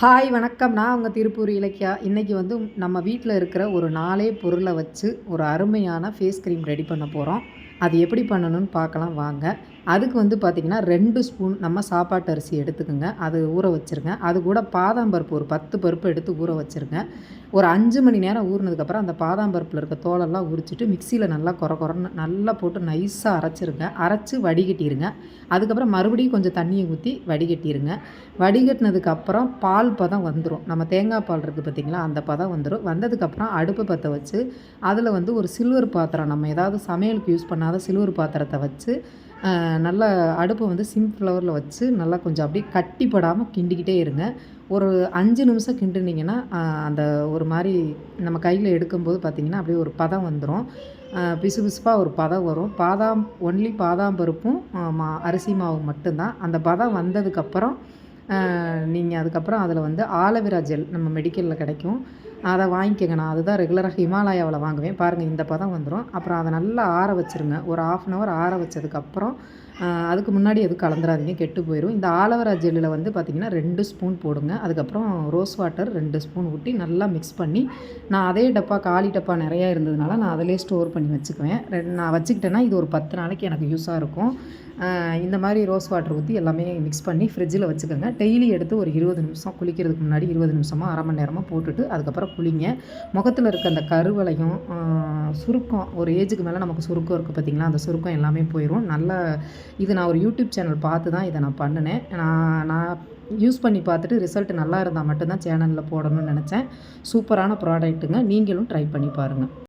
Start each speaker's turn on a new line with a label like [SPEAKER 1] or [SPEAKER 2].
[SPEAKER 1] Hi வணக்கம். நான் உங்கள் திருப்பூர் இலக்கியா. இன்றைக்கி வந்து நம்ம வீட்டில் இருக்கிற ஒரு நாலே பொருளை வச்சு ஒரு அருமையான ஃபேஸ் க்ரீம் ரெடி பண்ண போகிறோம் அது எப்படி பண்ணணும்னு பார்க்கலாம். வாங்க. அதுக்கு வந்து பார்த்திங்கன்னா ரெண்டு ஸ்பூன் நம்ம சாப்பாட்டு அரிசி எடுத்துக்கோங்க. அது ஊற வச்சுருங்க. அது கூட பாதாம் பருப்பு ஒரு பத்து பருப்பு எடுத்து ஊற வச்சுருங்க. ஒரு அஞ்சு மணி நேரம் ஊறினதுக்கப்புறம் அந்த பாதாம் பருப்பில் இருக்க தோலெல்லாம் உரிச்சிட்டு மிக்சியில் நல்லா குற குறன்னு நல்லா போட்டு நைஸாக அரைச்சிருங்க. அரைச்சி வடிகட்டிடுங்க அதுக்கப்புறம் மறுபடியும் கொஞ்சம் தண்ணியை ஊற்றி வடிகட்டிடுங்க வடிகட்டினதுக்கப்புறம் பால் பதம் வந்துடும் நம்ம தேங்காய் பால் இருக்குது பார்த்திங்களா அந்த பதம் வந்துடும் வந்ததுக்கப்புறம் அடுப்பு பற்ற வச்சு அதில் வந்து ஒரு சில்வர் பாத்திரம் நம்ம ஏதாவது சமையலுக்கு யூஸ் பண்ணாத சில்வர் பாத்திரத்தை வச்சு நல்லா அடுப்பை வந்து சிம் ஃப்ளவரில் வச்சு நல்லா கொஞ்சம் அப்படியே கட்டிப்படாமல் கிண்டிக்கிட்டே இருங்க. ஒரு அஞ்சு நிமிஷம் கிண்டுனீங்கன்னா அந்த ஒரு மாதிரி நம்ம கையில் எடுக்கும்போது பார்த்திங்கன்னா அப்படியே ஒரு பதம் வந்துடும் பிசு பிசுப்பாக ஒரு பதம் வரும். பாதாம் ஒன்லி பாதாம் பருப்பும் மா அரிசி மாவு மட்டும்தான். அந்த பதம் வந்ததுக்கப்புறம் நீங்கள் அதுக்கப்புறம் அதில் வந்து ஆலோவேரா ஜெல் நம்ம மெடிக்கலில் கிடைக்கும். அதை வாங்கிக்கோங்க. நான் அதுதான் ரெகுலராக ஹிமாலயாவில் வாங்குவேன். பாருங்கள் இந்த பதம் வந்துடும் அப்புறம் அதை நல்லா ஆற வச்சுருங்க. ஒரு ஆஃப் அன் ஹவர் ஆற வச்சதுக்கப்புறம் அதுக்கு முன்னாடி எதுவும் கலந்துராதிங்க கெட்டு போயிடும் இந்த ஆலோவேரா ஜெல்லில் வந்து பார்த்திங்கன்னா ரெண்டு ஸ்பூன் போடுங்க. அதுக்கப்புறம் ரோஸ் வாட்டர் ரெண்டு ஸ்பூன் ஊற்றி நல்லா மிக்ஸ் பண்ணி நான் அதே டப்பா காலி டப்பா நிறையா இருந்ததுனால நான் அதிலே ஸ்டோர் பண்ணி வச்சுக்குவேன். ரெண்டு நான் வச்சுக்கிட்டேன்னா இது ஒரு பத்து நாளைக்கு எனக்கு யூஸாக இருக்கும். இந்த மாதிரி ரோஸ் வாட்டர் ஊற்றி எல்லாமே மிக்ஸ் பண்ணி ஃப்ரிட்ஜில் வச்சுக்கோங்க. டெய்லி எடுத்து ஒரு இருபது நிமிஷம் குளிக்கிறதுக்கு முன்னாடி இருபது நிமிஷமாக அரை மணி நேரமாக போட்டுட்டு அதுக்கப்புறம் குளிங்க. முகத்தில் இருக்க அந்த கருவளையும் சுருக்கம் ஒரு ஏஜுக்கு மேலே நமக்கு சுருக்கம் இருக்குது பார்த்திங்களா அந்த சுருக்கம் எல்லாமே போயிடும் நல்ல இது நான் ஒரு யூடியூப் சேனல் பார்த்து தான் இதை நான் பண்ணினேன். நான் நான் யூஸ் பண்ணி பார்த்துட்டு ரிசல்ட் நல்லா இருந்தால் மட்டும்தான் சேனலில் போடணும்னு நினச்சேன். சூப்பரான ப்ராடக்ட்டுங்க நீங்களும் ட்ரை பண்ணி பாருங்கள்